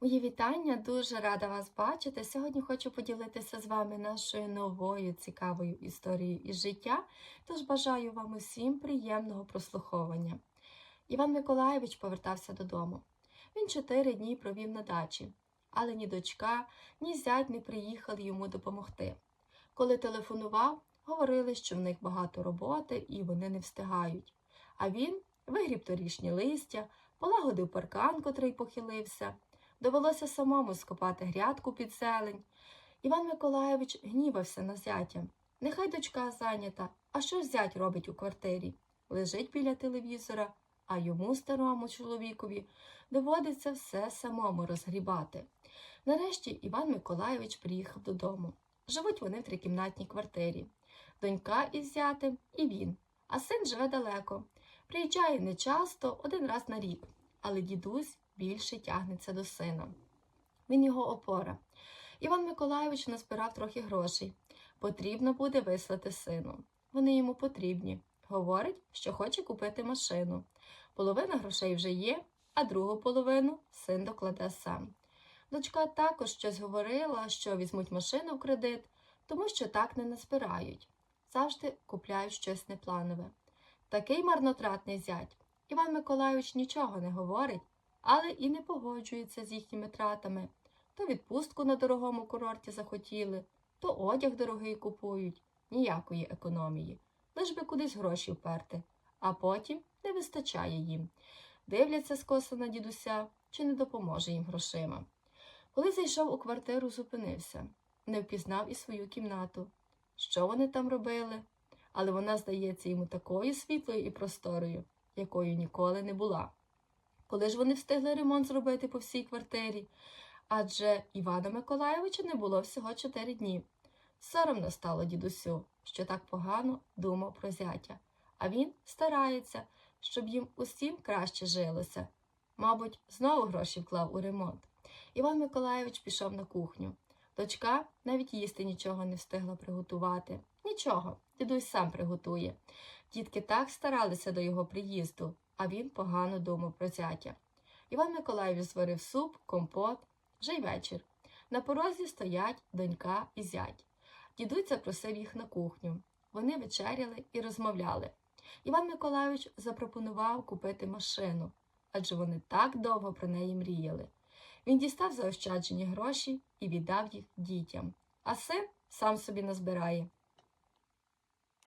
Мої вітання, дуже рада вас бачити. Сьогодні хочу поділитися з вами нашою новою цікавою історією із життя, тож бажаю вам усім приємного прослуховування. Іван Миколаєвич повертався додому. Він чотири дні провів на дачі, але ні дочка, ні зять не приїхали йому допомогти. Коли телефонував, говорили, що в них багато роботи і вони не встигають. А він вигріб торішнє листя, полагодив паркан, котрий похилився. Довелося самому скопати грядку під зелень. Іван Миколаєвич гнівався на зятя. Нехай дочка зайнята, а що зять робить у квартирі? Лежить біля телевізора, а йому, старому чоловікові, доводиться все самому розгрібати. Нарешті Іван Миколаєвич приїхав додому. Живуть вони в трикімнатній квартирі. Донька із зятем і він, а син живе далеко. Приїжджає не часто, один раз на рік, але дідусь більше тягнеться до сина. Він його опора. Іван Миколайович назбирав трохи грошей. Потрібно буде вислати сину. Вони йому потрібні. Говорить, що хоче купити машину. Половина грошей вже є, а другу половину син докладе сам. Дочка також щось говорила, що візьмуть машину в кредит, тому що так не назбирають. Завжди купляють щось непланове. Такий марнотратний зять. Іван Миколайович нічого не говорить, але і не погоджується з їхніми тратами. То відпустку на дорогому курорті захотіли, то одяг дорогий купують, ніякої економії, лиш би кудись гроші вперти, а потім не вистачає їм. Дивляться скоса на дідуся, чи не допоможе їм грошима. Коли зайшов у квартиру, зупинився, не впізнав і свою кімнату. Що вони там робили? Але вона здається йому такою світлою і просторою, якою ніколи не була. Коли ж вони встигли ремонт зробити по всій квартирі? Адже Івана Миколайовича не було всього чотири дні. Соромно стало дідусю, що так погано думав про зятя, а він старається, щоб їм усім краще жилося. Мабуть, знову гроші вклав у ремонт. Іван Миколайович пішов на кухню. Дочка навіть їсти нічого не встигла приготувати. Нічого, дідусь сам приготує. Дітки так старалися до його приїзду, а він погано думав про зятя. Іван Миколаївич зварив суп, компот, вже й вечір. На порозі стоять донька і зять. Дідусь запросив їх на кухню. Вони вечеряли і розмовляли. Іван Миколайович запропонував купити машину, адже вони так довго про неї мріяли. Він дістав заощаджені гроші і віддав їх дітям, а син сам собі назбирає.